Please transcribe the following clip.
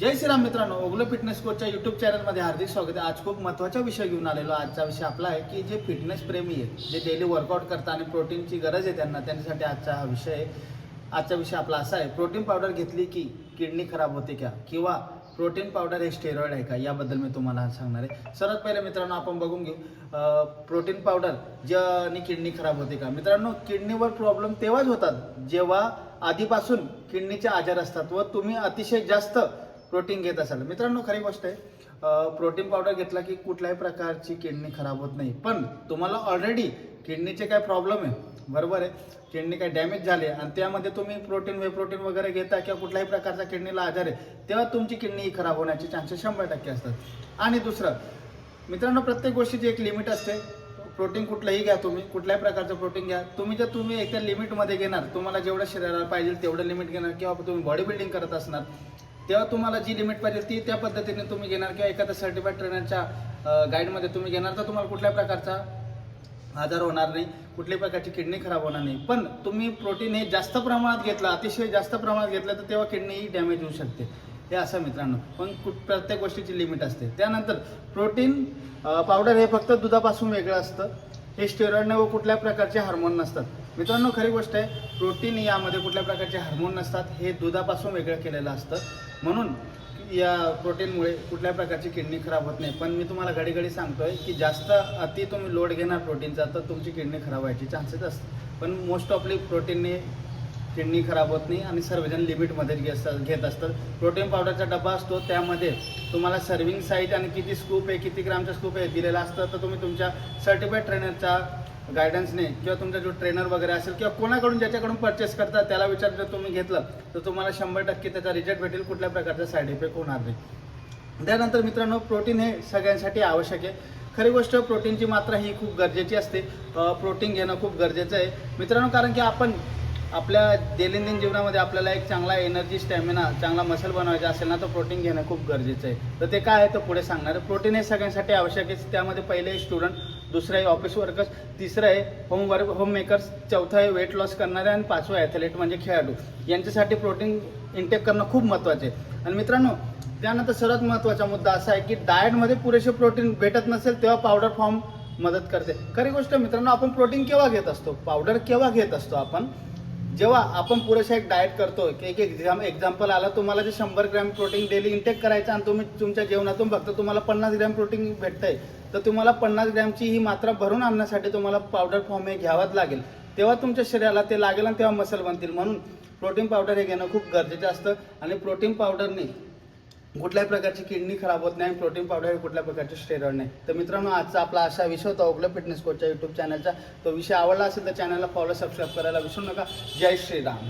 जय श्रीराम मित्रांनो ओगलो fitness कोचच्या YouTube चॅनलमध्ये हार्दिक स्वागत आहे. आज खूप महत्त्वाचा विषय घेऊन आलेलो आजचा विषय आपला आहे की जे फिटनेस प्रेमी आहे जे डेली वर्कआउट करतात आणि प्रोटीनची गरज आहे त्यांना त्यांच्यासाठी आजचा हा विषय आहे. आजचा विषय आपला असा आहे प्रोटीन पावडर घेतली की किडनी खराब होते का? किंवा प्रोटीन पावडर हे स्टेरॉइड आहे का? याबद्दल मी तुम्हाला आज सांगणार आहे. सर्वात पहिले मित्रांनो आपण बघून घेऊ. प्रोटीन पावडर ज्याने किडनी खराब होते का? मित्रांनो किडनीवर प्रॉब्लेम तेव्हाच होतात जेव्हा आधीपासून किडनीचे आजार असतात व तुम्ही अतिशय जास्त प्रोटीन घेत असाल. मित्रांनो खरी गोष्ट आहे प्रोटीन पावडर घेतला की कुठल्याही प्रकारची किडनी खराब होत नाही. पण तुम्हाला ऑलरेडी किडनीचे काय प्रॉब्लेम आहे? बरोबर आहे. किडनी काय डॅमेज झाले आणि त्यामध्ये तुम्ही प्रोटीन वे प्रोटीन वगैरे घेता किंवा कुठल्याही प्रकारचा किडनीला आजार आहे तेव्हा तुमची किडनी ही खराब होण्याचे चान्सेस शंभर टक्के असतात. आणि दुसरं मित्रांनो प्रत्येक गोष्टीची एक लिमिट असते. प्रोटीन कुठलंही घ्या तुम्ही कुठल्याही प्रकारचं प्रोटीन घ्या. तुम्ही जर तुम्ही एकतर लिमिटमध्ये घेणार तुम्हाला जेवढं शरीराला पाहिजे तेवढं लिमिट घेणार किंवा तुम्ही बॉडी बिल्डिंग करत असणार. तेव्हा तुम्हाला जी लिमिट पाहिजे ती त्या पद्धतीने तुम्ही घेणार किंवा एखाद्या सर्टिफाईड ट्रेनरच्या गाईडमध्ये तुम्ही घेणार. तर तुम्हाला कुठल्या प्रकारचा आजार होणार नाही कुठल्याही प्रकारची किडनी खराब होणार नाही. पण तुम्ही प्रोटीन हे जास्त प्रमाणात घेतलं अतिशय जास्त प्रमाणात घेतलं तर तेव्हा किडनी ही डॅमेज होऊ शकते. हे असं मित्रांनो. पण कुठ प्रत्येक गोष्टीची लिमिट असते. त्यानंतर प्रोटीन पावडर हे फक्त दुधापासून वेगळं असतं. हे स्टेरॉइडने व कुठल्या प्रकारचे हार्मोन नसतात. मित्रांनो खरी गोष्ट आहे प्रोटीन यामध्ये कुठल्या प्रकारचे हार्मोन नसतात. हे दुधापासून वेगळं केलेलं असतं. म्हणून या प्रोटीनमुळे कुठल्या प्रकारची किडनी खराब होत नाही. पण मी तुम्हाला घडी घडी सांगतोय की जास्त अति तुम्ही लोड घेणार प्रोटीनचा तर तुमची किडनी खराब व्हायची चान्सेस असतात. पण मोस्ट ऑफली प्रोटीनने किडनी खराब होत नाही आणि सर्वजण लिमिटमध्ये घेत घेत असतात. प्रोटीन पावडरचा डबा असतो त्यामध्ये तुम्हाला सर्विंग साईज आणि किती स्कूप आहे किती ग्रामचा स्कूप आहे दिलेला असतं तर तुम्ही तुमच्या सर्टिफाईड ट्रेनरचा गायडन्सने किंवा तुमचा जो ट्रेनर वगैरे असेल किंवा कोणाकडून ज्याच्याकडून परचेस करता त्याला विचार जर तुम्ही घेतलं तर तुम्हाला शंभर टक्के त्याचा रिझल्ट भेटेल कुठल्या प्रकारचा साईड इफेक्ट होणार नाही. त्यानंतर मित्रांनो प्रोटीन हे सगळ्यांसाठी आवश्यक आहे. खरी गोष्ट प्रोटीनची मात्रा ही खूप गरजेची असते. प्रोटीन घेणं खूप गरजेचं आहे. मित्रांनो कारण की आपण आपल्या दैनंदिन जीवनामध्ये आपल्याला एक चांगला एनर्जी स्टॅमिना चांगला मसल बनवायचा असेल ना तर प्रोटीन घेणं खूप गरजेचं आहे. तर ते काय आहे तर पुढे सांगणार प्रोटीन हे सगळ्यांसाठी आवश्यक आहे. त्यामध्ये पहिले स्टुडंट दुसरं आहे ऑफिस वर्कर्स तिसरं आहे होमवर्क होममेकर्स होम मेकर्स चौथं आहे वेट लॉस करणारे आणि पाचवं ॲथलेट म्हणजे खेळाडू. यांच्यासाठी प्रोटीन इंटेक करणं खूप महत्त्वाचे आहे. आणि मित्रांनो त्यानंतर सर्वात महत्त्वाचा मुद्दा असा आहे की डाएटमध्ये पुरेसे प्रोटीन भेटत नसेल तेव्हा पावडर फॉर्म मदत करते. खरी गोष्ट मित्रांनो आपण प्रोटीन केव्हा घेत असतो? पावडर केव्हा घेत असतो आपण? जेव्हा आपण पुरेसा एक डाएट करतो की एक एक्झाम एक्झाम्पल आला तुम्हाला जे शंभर ग्रॅम प्रोटीन डेली इंटेक करायचं आणि तुम्ही तुमच्या जेवणातून फक्त तुम्हाला पन्नास ग्रॅम प्रोटीन भेटतंय तर तुम्हाला पन्नास ग्रॅमची ही मात्रा भरून आणण्यासाठी तुम्हाला पावडर फॉर्म हे घ्यावाच लागेल. तेव्हा तुमच्या शरीराला ते लागेल आणि तेव्हा मसल बनतील. म्हणून प्रोटीन पावडर हे घेणं खूप गरजेचं असतं आणि प्रोटीन पावडरने कुठल्याही प्रकारची किडनी खराब होत नाही प्रोटीन पावडर कुठल्या प्रकारचे स्टेरॉइड नाही. तर मित्रांनो आजचा आपला असा विषय होता ओगलं फिटनेस कोचच्या युट्यूब चॅनलचा तो विषय आवडला असेल तर चॅनलला फॉलो सबस्क्राईब करायला विसरू नका. जय श्रीराम.